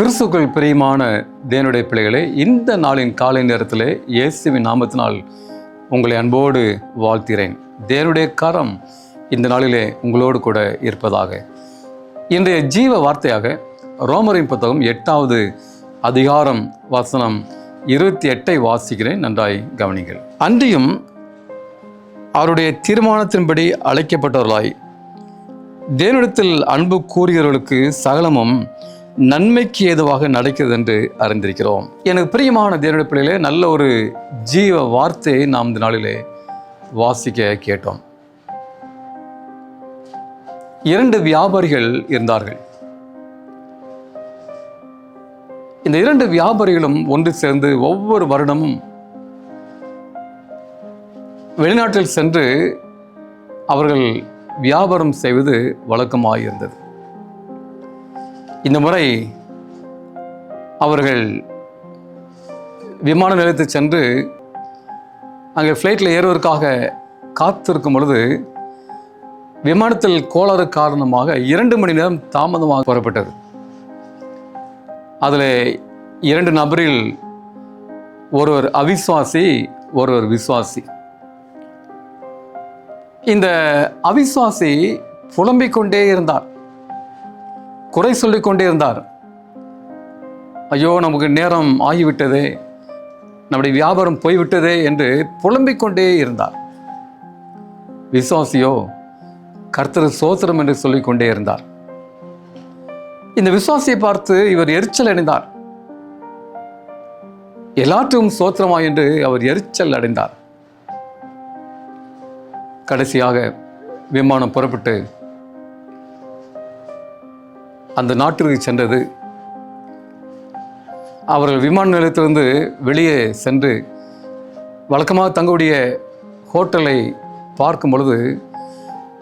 கிறிஸ்துக்கள் பிரியமான தேவனுடைய பிள்ளைகளே இந்த நாளின் காலை நேரத்தில் இயேசுவின் நாமத்தினால் உங்களை அன்போடு வாழ்த்திறேன் தேவனுடைய கரம் இந்த நாளிலே உங்களோடு கூட இருப்பதாக. இன்றைய ஜீவ வார்த்தையாக ரோமரின் புத்தகம் எட்டாவது அதிகாரம் வசனம் இருபத்தி எட்டை வாசிக்கிறேன். நன்றாய் கவனிங்கள் அன்றியும் அவருடைய தீர்மானத்தின்படி அழைக்கப்பட்டவர்களாய் தேவனிடத்தில் அன்பு கூறுகிறவர்களுக்கு சகலமும் நன்மைக்கு ஏதுவாக நடக்கிறது என்று அறிந்திருக்கிறோம். எனக்கு பிரியமான தேவனுடைய பிள்ளையிலே நல்ல ஒரு ஜீவ வார்த்தையை நாம் இந்த நாளிலே வாசிக்க கேட்டோம். இரண்டு வியாபாரிகள் இருந்தார்கள். இந்த இரண்டு வியாபாரிகளும் ஒன்று சேர்ந்து ஒவ்வொரு வருடமும் வெளிநாட்டில் சென்று அவர்கள் வியாபாரம் செய்வது வழக்கமாக இருந்தது இந்த முறை அவர்கள் விமான நிலையத்துக்கு சென்று அங்கே ஃப்ளைட்டில் ஏறுவதற்காக காத்திருக்கும் பொழுது விமானத்தில் கோளாறு காரணமாக இரண்டு மணி நேரம் தாமதமாக புறப்பட்டது. அதில் இரண்டு நபரில் ஒருவர் அவிஸ்வாசி ஒருவர் விசுவாசி இந்த அவிஸ்வாசி புலம்பிக் கொண்டே இருந்தார். குறை சொல்லி கொண்டிருந்தார். ஐயோ நமக்கு நேரம் ஆகிவிட்டதே. நம்முடைய வியாபாரம் போய்விட்டதே என்று புலம்பிக் கொண்டே இருந்தார். விசுவாசியோ கர்த்தர் சோத்திரம் என்று சொல்லிக் கொண்டே இருந்தார். இந்த விசுவாசியை பார்த்து இவர் எரிச்சல் அடைந்தார். எல்லாற்றும் சோத்திரமா என்று அவர் எரிச்சல் அடைந்தார். கடைசியாக விமானம் புறப்பட்டு அந்த நாட்டிற்கு சென்றது. அவர்கள் விமான நிலையத்திலிருந்து வெளியே சென்று வழக்கமாக தங்களுடைய ஹோட்டலை பார்க்கும் பொழுது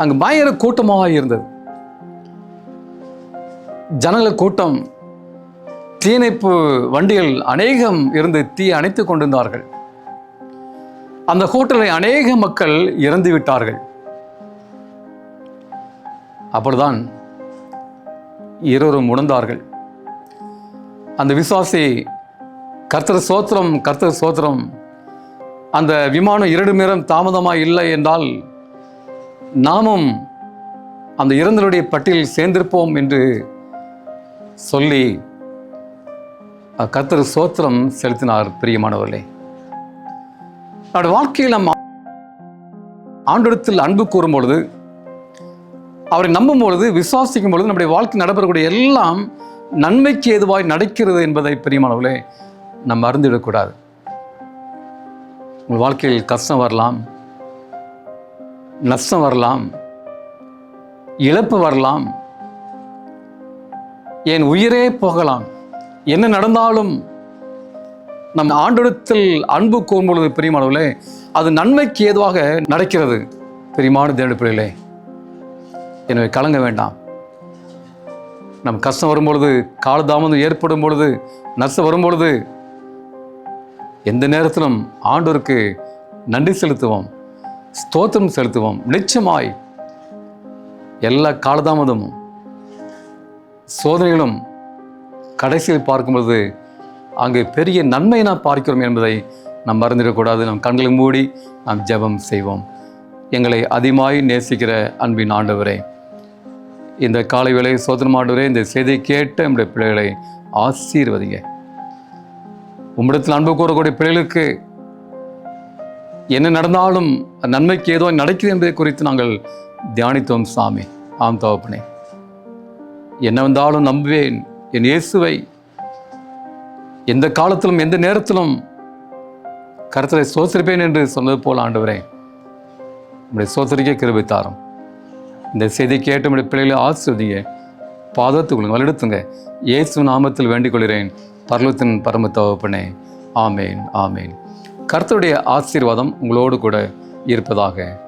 அங்கு பயங்கர கூட்டமாக இருந்தது. ஜனங்கள் கூட்டம் தீயணைப்பு வண்டிகள் அநேகம் இருந்து தீ அணைத்து கொண்டிருந்தார்கள். அந்த ஹோட்டலை அநேக மக்கள் இறந்து விட்டார்கள் அப்பொழுதுதான் இருவரும் உணர்ந்தார்கள். அந்த விசுவாசி கர்த்தர் சோத்திரம் கர்த்தர் சோத்திரம் அந்த விமானம் இரண்டு நேரம் தாமதமாக இல்லை என்றால் நாமும் அந்த இறந்தருடைய பட்டியலில் சேர்ந்திருப்போம் என்று சொல்லி கர்த்தர் சோத்திரம் செலுத்தினார் பிரியமானவர்களே. நம்முடைய வாழ்க்கையில் நம் ஆண்டிடத்தில் அன்பு கூறும் பொழுது அவரை நம்பும் பொழுது விசுவாசிக்கும் பொழுது நம்முடைய வாழ்க்கை நடைபெறக்கூடிய எல்லாம் நன்மைக்கு ஏதுவாய் நடக்கிறது என்பதை பிரியமானவர்களே நம்ம அறிந்துவிடக்கூடாது உங்கள் வாழ்க்கையில் கஷ்டம் வரலாம் நஷ்டம் வரலாம் இழப்பு வரலாம் என் உயிரே போகலாம் என்ன நடந்தாலும் நம் ஆண்டிடத்தில் அன்பு கூறும் பொழுது பிரியமானவர்களே அது நன்மைக்கு ஏதுவாக நடக்கிறது. பெரியமான தேவப்பிள்ளைகளே எனவே கலங்க வேண்டாம். நம் கஷ்டம் வரும்பொழுது காலதாமதம் ஏற்படும் பொழுது நஷ்டம் வரும்பொழுது எந்த நேரத்திலும் ஆண்டோருக்கு நன்றி செலுத்துவோம் ஸ்தோத்திரம் செலுத்துவோம். நிச்சயமாய் எல்லா காலதாமதமும் சோதனைகளும் கடைசியில் பார்க்கும்பொழுது அங்கு பெரிய நன்மையை நாம் பார்க்கிறோம் என்பதை நாம் மறந்துடக்கூடாது நம் கண்களை மூடி நாம் ஜெபம் செய்வோம். எங்களை அதிகமாய் நேசிக்கிற அன்பின் ஆண்டவரே இந்த காலை வேலை சோதனம் இந்த செய்தியை கேட்ட நம்முடைய பிள்ளைகளை ஆசீர்வதிங்க. உம்மிடத்தில் அன்பு கூறக்கூடிய பிள்ளைகளுக்கு என்ன நடந்தாலும் நன்மைக்கு ஏதோ நடக்குது என்பதை குறித்து நாங்கள் தியானித்தோம் சாமி. ஆம் தகப்பனே. என்ன வந்தாலும் நம்புவேன். என் இயேசுவை எந்த காலத்திலும் எந்த நேரத்திலும் கருத்தரை சோசரிப்பேன் என்று சொன்னது போல் ஆண்டவரே நம்முடைய சோசரிக்க கிருபை இந்த செய்தி கேட்டு உடைய பிள்ளைகளை ஆசிர்வதிங்க. பாதத்துக்குள்ளுங்க வலிடுத்துங்க இயேசு நாமத்தில் வேண்டிக் கொள்கிறேன் பரலத்தின் பரம ஆமேன் ஆமேன். கர்த்தருடைய ஆசீர்வாதம் உங்களோடு கூட இருப்பதாக.